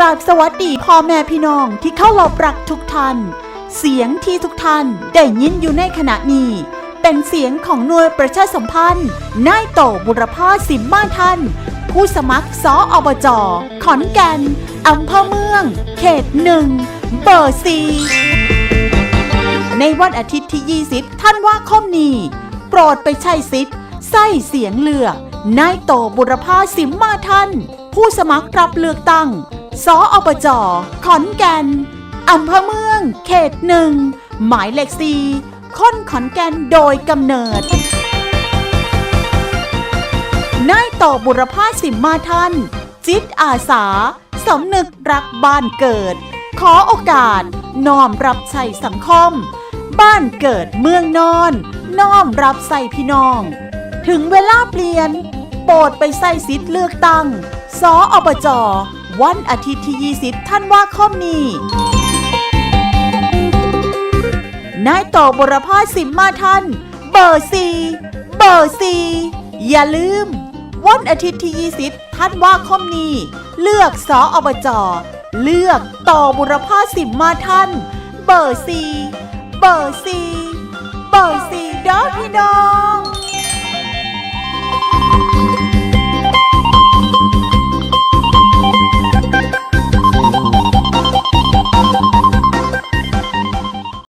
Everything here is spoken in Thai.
กราบสวัสดีพ่อแม่พี่น้องที่เข้ารอบรักทุกท่าน เสียงที่ทุกท่านได้ยินอยู่ในขณะนี้ เป็นเสียงของหน่วยประชาสัมพันธ์นายโตบุรพาสิมบ้านท่าน ผู้สมัครสออบจขอนแก่นอำเภอเมือง เขตหนึ่งเบอร์ซีในวันอาทิตย์ที่ 20 ท่านว่าคมนี้ โปรดไปใช้สิทธิ์ใส่เสียงเลือกนายโตบุรพาสิมมาท่าน ผู้สมัครรับเลือกตั้ง สออบจขอนแก่นอำเภอเมือง เขตหนึ่ง หมายเลขสีค้นขอนแก่นโดยกำเนิด นายโตบุรพาสิมมาท่าน จิตอาสา สำนึกรักบ้านเกิด ขอโอกาส น้อมรับใช้สังคม บ้านเกิดเมืองนอน น้อมรับใส่พี่น้อง ถึงเวลาเปลี่ยน โปรดไปใส่สิทธิ์เลือกตั้ง สออบจ วันอาทิตย์ที่ 20 ท่านว่าคมนี้ นายต่อบรพาสิมมาท่านเบอร์ซีเบอร์ซีอย่าลืม วันอาทิตย์ที่ 20 ท่านว่าคมนี้ เลือกสออบจเลือกต่อบุรพาสิมมาท่านเบอร์ซีเบอร์ซีเบอร์ซีเด้อพี่น้อง